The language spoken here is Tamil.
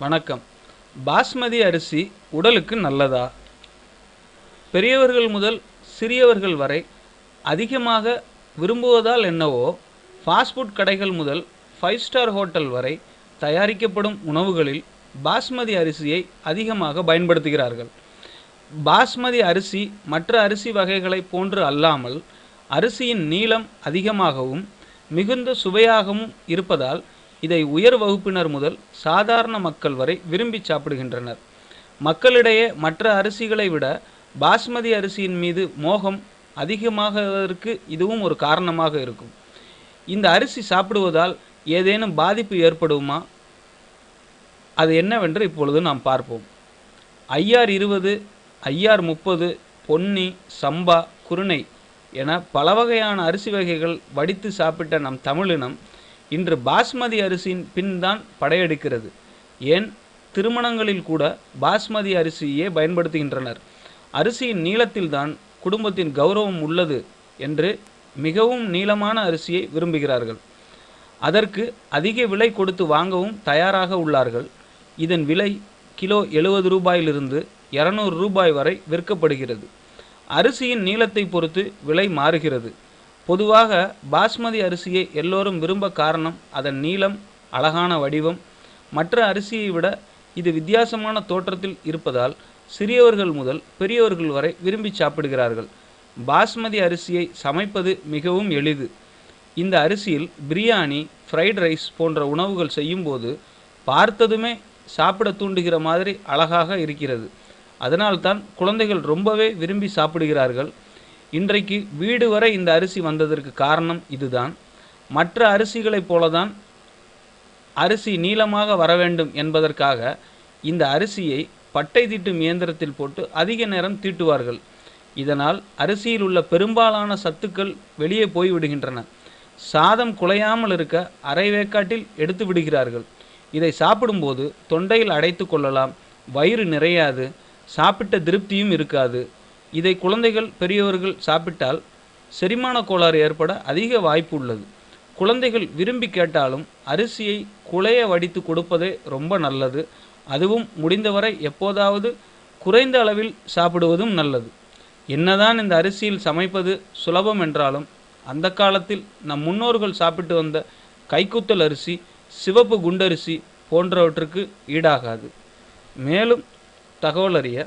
வணக்கம். பாஸ்மதி அரிசி உடலுக்கு நல்லதா? பெரியவர்கள் முதல் சிறியவர்கள் வரை அதிகமாக விரும்புவதால் என்னவோ ஃபாஸ்ட் ஃபுட் கடைகள் முதல் ஃபைவ் ஸ்டார் ஹோட்டல் வரை தயாரிக்கப்படும் உணவுகளில் பாஸ்மதி அரிசியை அதிகமாக பயன்படுத்துகிறார்கள். பாஸ்மதி அரிசி மற்ற அரிசி வகைகளை போன்று அல்லாமல் அரிசியின் நீளம் அதிகமாகவும் மிகுந்த சுவையாகவும் இருப்பதால் இதை உயர் வகுப்பினர் முதல் சாதாரண மக்கள் வரை விரும்பி சாப்பிடுகின்றனர். மக்களிடையே மற்ற அரிசிகளை விட பாஸ்மதி அரிசியின் மீது மோகம் அதிகமாகவதற்கு இதுவும் ஒரு காரணமாக இருக்கும். இந்த அரிசி சாப்பிடுவதால் ஏதேனும் பாதிப்பு ஏற்படுமா? அது என்னவென்று இப்பொழுது நாம் பார்ப்போம். ஐஆர் இருபது ஐஆர் முப்பது பொன்னி சம்பா குருணை என பல வகையான அரிசி வகைகள் வடித்து சாப்பிட்ட நம் தமிழினம் இன்று பாஸ்மதி அரிசியின் பின் தான் படையெடுக்கிறது. ஏன்? திருமணங்களில் கூட பாஸ்மதி அரிசியே பயன்படுத்துகின்றனர். அரிசியின் நீளத்தில்தான் குடும்பத்தின் கௌரவம் உள்ளது என்று மிகவும் நீளமான அரிசியை விரும்புகிறார்கள். அதற்கு அதிக விலை கொடுத்து வாங்கவும் தயாராக உள்ளார்கள். இதன் விலை கிலோ எழுபது ரூபாயிலிருந்து இரநூறு ரூபாய் வரை விற்கப்படுகிறது. அரிசியின் நீளத்தை பொறுத்து விலை மாறுகிறது. பொதுவாக பாஸ்மதி அரிசியை எல்லோரும் விரும்ப காரணம் அதன் நீளம் அழகான வடிவம். மற்ற அரிசியை விட இது வித்தியாசமான தோற்றத்தில் இருப்பதால் சிறியவர்கள் முதல் பெரியவர்கள் வரை விரும்பி சாப்பிடுகிறார்கள். பாஸ்மதி அரிசியை சமைப்பது மிகவும் எளிது. இந்த அரிசியில் பிரியாணி ஃப்ரைட் ரைஸ் போன்ற உணவுகள் செய்யும்போது பார்த்ததுமே சாப்பிட தூண்டுகிற மாதிரி அழகாக இருக்கிறது. அதனால்தான் குழந்தைகள் ரொம்பவே விரும்பி சாப்பிடுகிறார்கள். இன்றைக்கு வீடு வரை இந்த அரிசி வந்ததற்கு காரணம் இதுதான். மற்ற அரிசிகளைப் போலதான் அரிசி நீளமாக வர வேண்டும் என்பதற்காக இந்த அரிசியை பட்டை தீட்டும் இயந்திரத்தில் போட்டு அதிக நேரம் தீட்டுவார்கள். இதனால் அரிசியில் உள்ள பெரும்பாலான சத்துக்கள் வெளியே போய்விடுகின்றன சாதம் குலையாமல் இருக்க அரை வேக்காட்டில் எடுத்து விடுகிறார்கள். இதை சாப்பிடும்போது தொண்டையில் அடைத்து கொள்ளலாம். வயிறு நிறையாது. சாப்பிட்ட திருப்தியும் இருக்காது. இதை குழந்தைகள் பெரியவர்கள் சாப்பிட்டால் செரிமான கோளாறு ஏற்பட அதிக வாய்ப்பு உள்ளது. குழந்தைகள் விரும்பி கேட்டாலும் அரிசியை குழைய வடித்து கொடுப்பதே ரொம்ப நல்லது. அதுவும் முடிந்தவரை எப்போதாவது குறைந்த அளவில் சாப்பிடுவதும் நல்லது. என்னதான் இந்த அரிசியில் சமைப்பது சுலபம் என்றாலும் அந்த காலத்தில் நம் முன்னோர்கள் சாப்பிட்டு வந்த கைக்குத்தல் அரிசி சிவப்பு குண்டரிசி போன்றவற்றுக்கு ஈடாகாது. மேலும் தகவல் அறிய